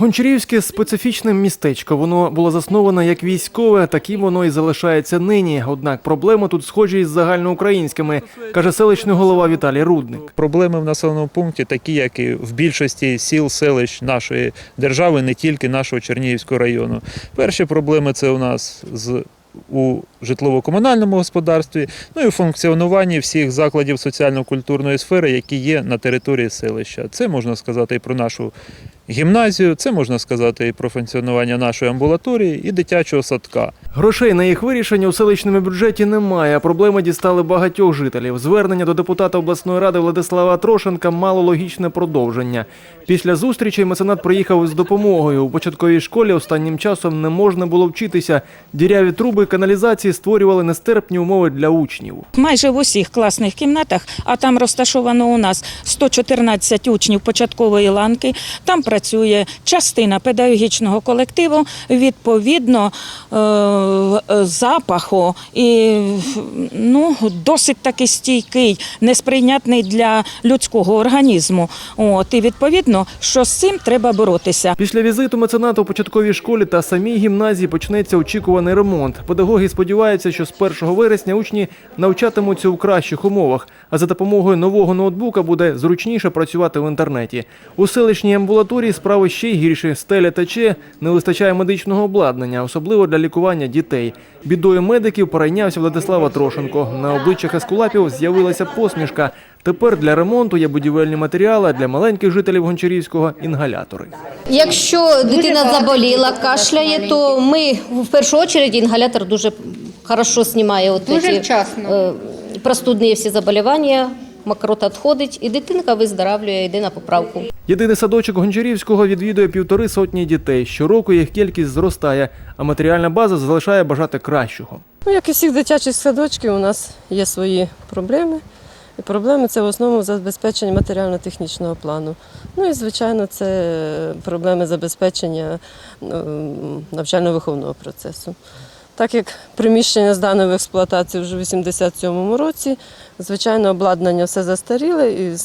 Гончарівське специфічне містечко. Воно було засноване як військове, таким воно і залишається нині. Однак проблеми тут схожі із загальноукраїнськими, каже селищний голова Віталій Рудник. Проблеми в населеному пункті такі, як і в більшості сіл, селищ нашої держави, не тільки нашого Чернігівського району. Перші проблеми це у нас з у житлово-комунальному господарстві, ну і у функціонуванні всіх закладів соціально-культурної сфери, які є на території селища. Це можна сказати і про нашу гімназію, це можна сказати і про функціонування нашої амбулаторії і дитячого садка. Грошей на їх вирішення у селищному бюджеті немає. а Проблеми дістали багатьох жителів. Звернення до депутата обласної ради Владислава Трошенка мало логічне продовження. Після зустрічі меценат приїхав із допомогою. У початковій школі останнім часом не можна було вчитися. Діряві труби каналізації створювали нестерпні умови для учнів. Майже в усіх класних кімнатах, а там розташовано у нас 114 учнів початкової ланки. Там працює частина педагогічного колективу. Відповідно, е, запаху і ну, досить таки стійкий, несприйнятний для людського організму. От, і відповідно, що з цим треба боротися. Після візиту мецената у початковій школі та самій гімназії почнеться очікуваний ремонт. Педагоги сподіваються, що з 1 вересня учні навчатимуться у кращих умовах, а за допомогою нового ноутбука буде зручніше працювати в інтернеті. У селищній амбулаторії справи ще й гірші. Стеля тече, не вистачає медичного обладнання, особливо для лікування дітей. Бідою медиків перейнявся Владислава Трошенко. На обличчях ескулапів з'явилася посмішка. Тепер для ремонту є будівельні матеріали, а для маленьких жителів Гончарівського інгалятори. Якщо дитина заболіла, кашляє, то ми в першу чергу інгалятор дуже хорошо знімає от Дуже ці, вчасно. е, простудні всі заболівання, мокрота відходить, і дитинка виздоравлює, йде на поправку. Єдиний садочок Гончарівського відвідує півтори сотні дітей. Щороку їх кількість зростає, а матеріальна база залишає бажати кращого. Ну, як і всіх дитячих садочків, у нас є свої проблеми. І проблеми це в основному забезпечення матеріально-технічного плану. Ну і, звичайно, це проблеми забезпечення ем, навчально-виховного процесу. Так як приміщення здане в експлуатацію вже в 87-му році, звичайно, обладнання все застаріле і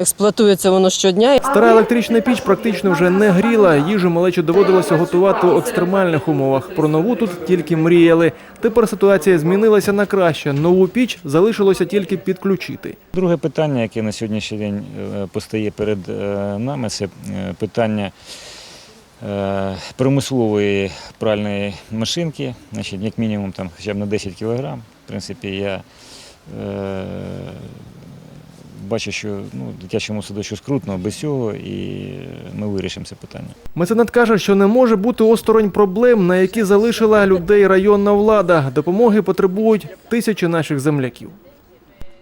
експлуатується воно щодня. Стара електрична піч практично вже не гріла. Їжу малечу доводилося готувати у екстремальних умовах. Про нову тут тільки мріяли. Тепер ситуація змінилася на краще. Нову піч залишилося тільки підключити. Друге питання, яке на сьогоднішній день е, постає перед е, нами, це е, питання промислової пральної машинки, значить, як мінімум там, хоча б на 10 кг. В принципі, я е, бачу, що ну, дитячому садочку скрутно без цього, і ми вирішимо це питання. Меценат каже, що не може бути осторонь проблем, на які залишила людей районна влада. Допомоги потребують тисячі наших земляків.